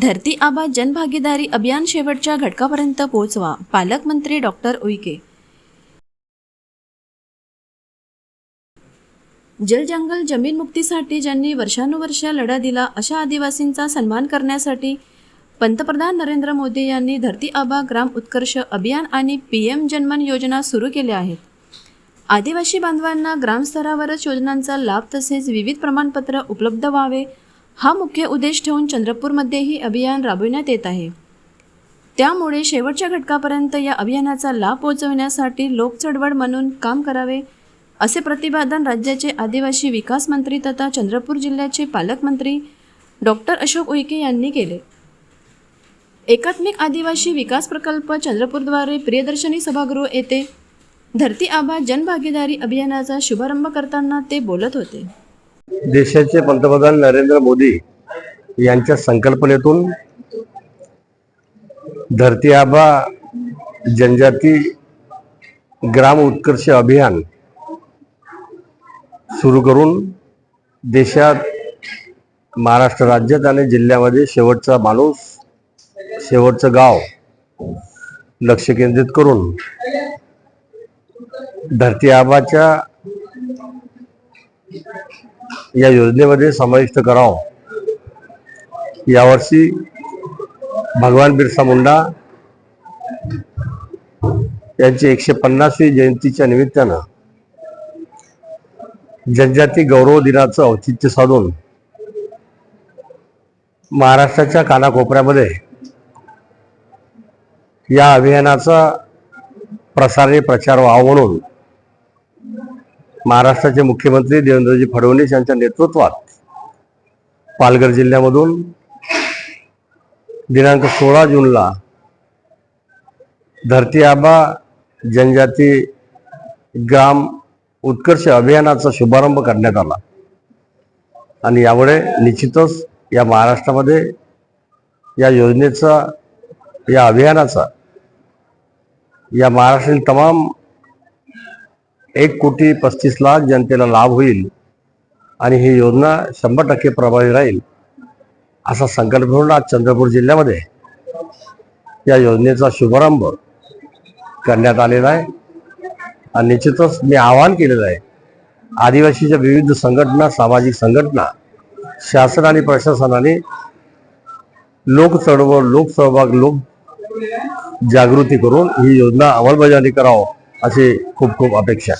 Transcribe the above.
धरती आबा जनभागीदारी अभियान शेवटच्या घटकापर्यंत पोहोचवा पालकमंत्री डॉक्टर उईके. जलजंगल जमीन मुक्तीसाठी ज्यांनी वर्षानुवर्ष लढा दिला अशा आदिवासींचा सन्मान करण्यासाठी पंतप्रधान नरेंद्र मोदी यांनी धरती आबा ग्राम उत्कर्ष अभियान आणि पी एम जनमन योजना सुरू केल्या आहेत. आदिवासी बांधवांना ग्रामस्तरावरच योजनांचा लाभ तसेच विविध प्रमाणपत्र उपलब्ध व्हावे हा मुख्य उद्देश ठेवून चंद्रपूरमध्ये ही अभियान राबविण्यात येत आहे. त्यामुळे शेवटच्या घटकापर्यंत या अभियानाचा लाभ पोहोचवण्यासाठी लोकचळवळ म्हणून काम करावे असे प्रतिपादन राज्याचे आदिवासी विकास मंत्री तथा चंद्रपूर जिल्ह्याचे पालकमंत्री डॉक्टर अशोक उईके यांनी केले. एकात्मिक आदिवासी विकास प्रकल्प चंद्रपूरद्वारे प्रियदर्शनी सभागृह येथे धरती आबा जनभागीदारी अभियानाचा शुभारंभ करताना ते बोलत होते. देशाचे पंतप्रधान नरेंद्र मोदी यांच्या संकल्पनेतून धरती आबा जनजाती ग्राम उत्कर्ष अभियान सुरू करून देशात महाराष्ट्र राज्यात आणि जिल्ह्यामध्ये शेवटचा माणूस शेवटचं गाव लक्ष केंद्रित करून धरती आबाच्या या योजनेमध्ये समाविष्ट करावं. यावर्षी भगवान बिरसा मुंडा यांची एकशे पन्नासवी जयंतीच्या निमित्तानं जनजाती गौरव दिनाचं औचित्य साधून महाराष्ट्राच्या कानाकोपऱ्यामध्ये या अभियानाचा प्रसारणी प्रचार व्हावा म्हणून महाराष्ट्राचे मुख्यमंत्री देवेंद्रजी फडणवीस यांच्या नेतृत्वात पालघर जिल्ह्यामधून दिनांक सोळा जूनला धरती आबा जनजाती ग्राम उत्कर्ष अभियानाचा शुभारंभ करण्यात आला. आणि यामुळे निश्चितच या महाराष्ट्रामध्ये या योजनेचा या अभियानाचा या महाराष्ट्रातील तमाम एक कोटी पस्तीस लाख जनतेला लाभ होईल आणि ही योजना शंभर टक्के प्रभावी राहील असा संकल्प घेऊन आज चंद्रपूर जिल्ह्यामध्ये या योजनेचा शुभारंभ करण्यात आलेला आहे. आणि निश्चितच मी आवाहन केलेलं आहे आदिवासीच्या विविध संघटना सामाजिक संघटना शासन आणि प्रशासनाने लोक चळवळ लोकसहभाग लोक जागृती करून ही योजना अंमलबजावणी करावं. अशी खूप खूप अपेक्षा